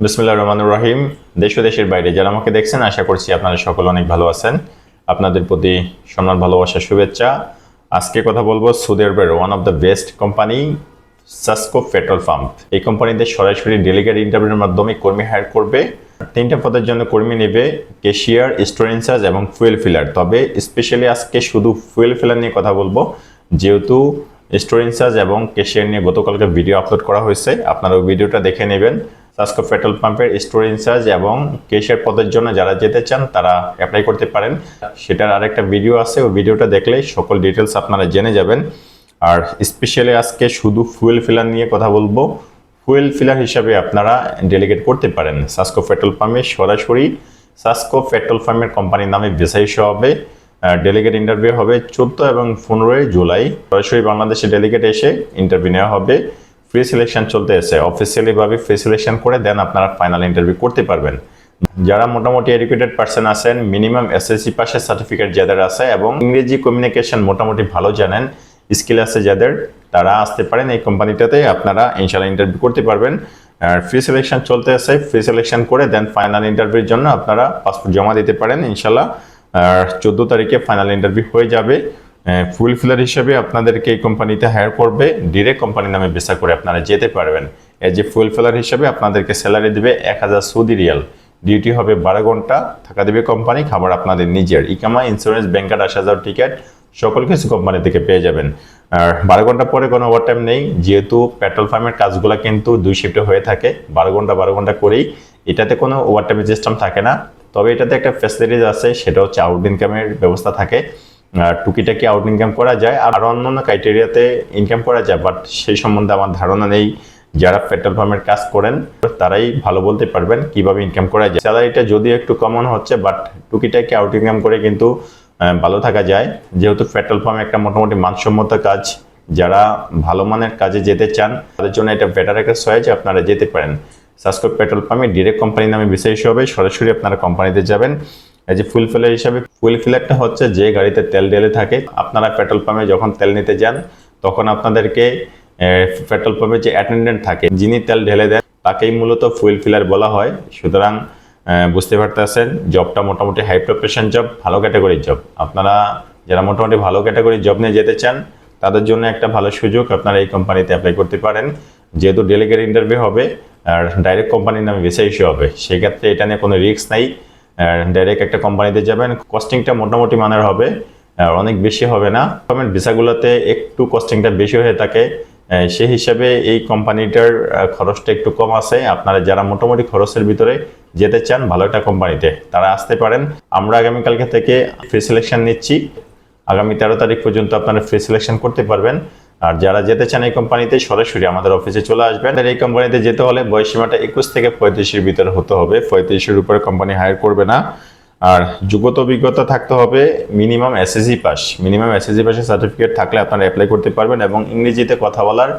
বিসমুল্লাহ রহমানুর রহিম। দেশ ও দেশের বাইরে যারা আমাকে দেখছেন, আশা করছি আপনারা সকল অনেক ভালো আছেন। আপনাদের প্রতি সম্মান, ভালোবাসা, শুভেচ্ছা। আজকে কথা বলব সৌদি আরবের one of the best company SASCO petrol pump এই কোম্পানিতে সরাসরি ডেলিগেট ইন্টারভিউর মাধ্যমে কর্মী হায়ার করবে। তিনটা পদের জন্য কর্মী নেবে কেশিয়ার স্টোর ইনচার্জ এবং ফুয়েল ফিলার তবে স্পেশালি আজকে শুধু ফুয়েল ফিলার নিয়ে কথা বলব। যেহেতু স্টোর ইনচার্জ এবং কেশিয়ার নিয়ে গতকালকে ভিডিও আপলোড করা হয়েছে আপনারা ভিডিওটা দেখে নেবেন। সাসকো পেট্রোল পাম্পের স্টোর ইনচার্জ এবং কেশের পদের জন্য যারা যেতে চান, তারা অ্যাপ্লাই করতে পারেন। সেটার আরেকটা ভিডিও আছে, ওই ভিডিওটা দেখলেই সকল ডিটেলস আপনারা জেনে যাবেন। আর স্পেশালি আজকে শুধু ফুয়েল ফিলার নিয়ে কথা বলব। ফুয়েল ফিলার হিসাবে আপনারা ডেলিগেট করতে পারেন। সাসকো পেট্রোল পাম্পে সরাসরি সাসকো পেট্রোল পাম্পের কোম্পানির নামে ভিসা হবে। ডেলিগেট ইন্টারভিউ হবে চোদ্দ এবং পনেরোই জুলাই। সরাসরি বাংলাদেশে ডেলিগেট এসে ইন্টারভিউ নেওয়া হবে। ফ্রি সিলেকশন চলতে এসে অফিসিয়ালি ভাবে ফ্রি সিলেকশন করে দেন আপনারা ফাইনাল ইন্টারভিউ করতে পারবেন। যারা মোটামুটি এডুকেটেড পার্সন আছেন মিনিমাম এসএসসি পাশের সার্টিফিকেট যাদের আছে এবং ইংরেজি কমিউনিকেশন মোটামুটি ভালো জানেন স্কিল আছে যাদের, তারা আসতে পারেন এই কোম্পানিটাতে আপনারা ইনশাল্লাহ ইন্টারভিউ করতে পারবেন। আর ফ্রি সিলেকশন চলতে আছে ফ্রি সিলেকশন করে দেন ফাইনাল ইন্টারভিউর জন্য আপনারা পাসপোর্ট জমা দিতে পারেন ইনশাল্লাহ আর চোদ্দ তারিখে ফাইনাল ইন্টারভিউ হয়ে যাবে। ফুল ফিলার হিসেবে আপনাদেরকে এই কোম্পানিতে হায়ার করবে। ডিরেক্ট কোম্পানির নামে ভিসা করে আপনারা যেতে পারবেন। এই যে ফুল ফিলার হিসেবে আপনাদেরকে স্যালারি দেবে এক হাজার সৌদি রিয়াল। ডিউটি হবে বারো ঘণ্টা, থাকা দেবে কোম্পানি খাবার আপনাদের নিজের। ইকামা ইন্স্যুরেন্স ব্যাংকার আসা যাওয়ার টিকিট সকল কিছু কোম্পানি থেকে পেয়ে যাবেন। আর বারো ঘণ্টা পরে কোনো ওভারটাইম নেই, যেহেতু পেট্রোল পাম্পের কাজগুলো কিন্তু দুই শিফটে হয়ে থাকে। বারো ঘণ্টা বারো ঘণ্টা করেই। এটাতে কোনো ওভারটাইমের সিস্টেম থাকে না। তবে এটাতে একটা ফ্যাসিলিটিস আছে, সেটা হচ্ছে আউট ইনকামের ব্যবস্থা থাকে। টুকিটাকি আউট ইনকাম করা যায়, আর অন্যান্য ক্রাইটেরিয়াতে ইনকাম করা যায় বাট সেই সম্বন্ধে আমার ধারণা নেই। যারা পেট্রোল পাম্পের কাজ করেন, তারাই ভালো বলতে পারবেন কীভাবে ইনকাম করা যায়। স্যালারিটা যদিও একটু কমন হচ্ছে বাট টুকিটাকি আউট ইনকাম করে কিন্তু ভালো থাকা যায়। যেহেতু পেট্রোল পাম্প একটা মোটামুটি মানসম্মত কাজ, যারা ভালো মানের কাজে যেতে চান, তাদের জন্য এটা বেটার একটা চয়েস আপনারা যেতে পারেন। সাসকো পেট্রোল পাম্পে ডিরেক্ট কোম্পানির নামে বিশেষ হবে, সরাসরি আপনারা কোম্পানিতে যাবেন। এই যে ফুল ফিলার হিসাবে ফুল ফিলারটা হচ্ছে যে গাড়িতে তেল ঢেলে থাকে, আপনারা পেট্রোল পাম্পে যখন তেল নিতে যান, তখন আপনাদেরকে পেট্রোল পাম্পে যে অ্যাটেন্ডেন্ট থাকে, যিনি তেল ঢেলে দেন, তাকেই মূলত ফুয়েল ফিলার বলা হয়। সুতরাং বুঝতে পারতেছেন, জবটা মোটামুটি হাই প্রফেশন জব ভালো ক্যাটাগরির জব আপনারা যারা মোটামুটি ভালো ক্যাটাগরির জব নিয়ে যেতে চান, তাদের জন্য একটা ভালো সুযোগ আপনারা এই কোম্পানিতে অ্যাপ্লাই করতে পারেন। যেহেতু ডেলিগেট ইন্টারভিউ হবে, আর ডাইরেক্ট কোম্পানির নামে ভিসা ইস্যু হবে, সেক্ষেত্রে এটা নিয়ে কোনো রিস্ক নাই। ডাইরেক্ট একটা কোম্পানিতে যাবেন কস্টিংটা মোটামুটি মানের হবে অনেক বেশি হবে না। গভর্নমেন্ট ভিসাগুলোতে একটু কস্টিংটা বেশি হয়ে থাকে সেই হিসাবে এই কোম্পানিটার খরচটা একটু কম আছে। আপনারা যারা মোটামুটি খরচের ভিতরে যেতে চান, ভালো একটা কোম্পানিতে তারা আসতে পারেন। আমরা আগামীকালকে থেকে ফ্রি সিলেকশন নিচ্ছি। আগামী তেরো তারিখ পর্যন্ত আপনারা ফ্রি সিলেকশন করতে পারবেন। আর যারা যেতে চান এই কোম্পানিতে সরাসরি আমাদের অফিসে চলে আসবেন। আর এই কোম্পানিতে যেতে হলে বয়সীমাটা একুশ থেকে পঁয়ত্রিশের ভিতরে হতে হবে। পঁয়ত্রিশের উপরে কোম্পানি হায়ার করবে না। আর যোগ্যতা অভিজ্ঞতা থাকতে হবে minimum SSC pass minimum SSC পাসের সার্টিফিকেট থাকলে আপনারা অ্যাপ্লাই করতে পারবেন এবং ইংরেজিতে কথা বলার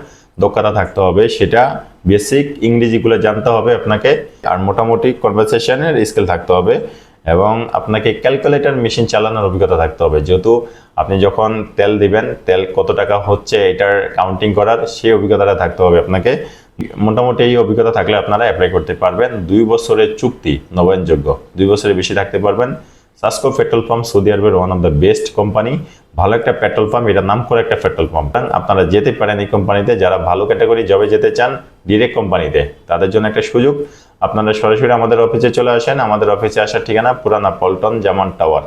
দক্ষতা থাকতে হবে। সেটা বেসিক ইংরেজিগুলো জানতে হবে আপনাকে। আর মোটামুটি কনভারসেশনের স্কিল থাকতে হবে। এবং আপনাকে ক্যালকুলেটর মেশিন চালানোর অভিজ্ঞতা থাকতে হবে। যেহেতু আপনি যখন তেল দিবেন, তেল কত টাকা হচ্ছে এটার কাউন্টিং করার, সেই অভিজ্ঞতাটা থাকতে হবে আপনাকে। মোটামুটি এই অভিজ্ঞতা থাকলে আপনারা অ্যাপ্লাই করতে পারবেন। দুই বছরের চুক্তি নবায়নযোগ্য। দুই বছরের বেশি থাকতে পারবেন। সাসকো পেট্রোল পাম্প সৌদি আরবের one of the best company ভালো একটা পেট্রোল পাম্প এটা নাম করে একটা পেট্রোল পাম্প আপনারা যেতে পারেন এই কোম্পানিতে যারা ভালো ক্যাটাগরি জবে যেতে চান ডিরেক্ট কোম্পানিতে তাদের জন্য একটা সুযোগ। আপনারা সরাসরি আমাদের অফিসে চলে আসেন। আমাদের অফিসে আসার ঠিকানা পুরানা পল্টন জামান টাওয়ার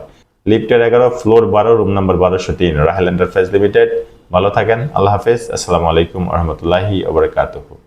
লিফটের এগারো ফ্লোর বারো রুম নাম্বার বারোশো তিন রাহেল এন্টারপ্রাইজ লিমিটেড ভালো থাকেন। আল্লাহ হাফেজ। আসসালামু আলাইকুম রহমতুল্লাহি ওবরাকাতুহু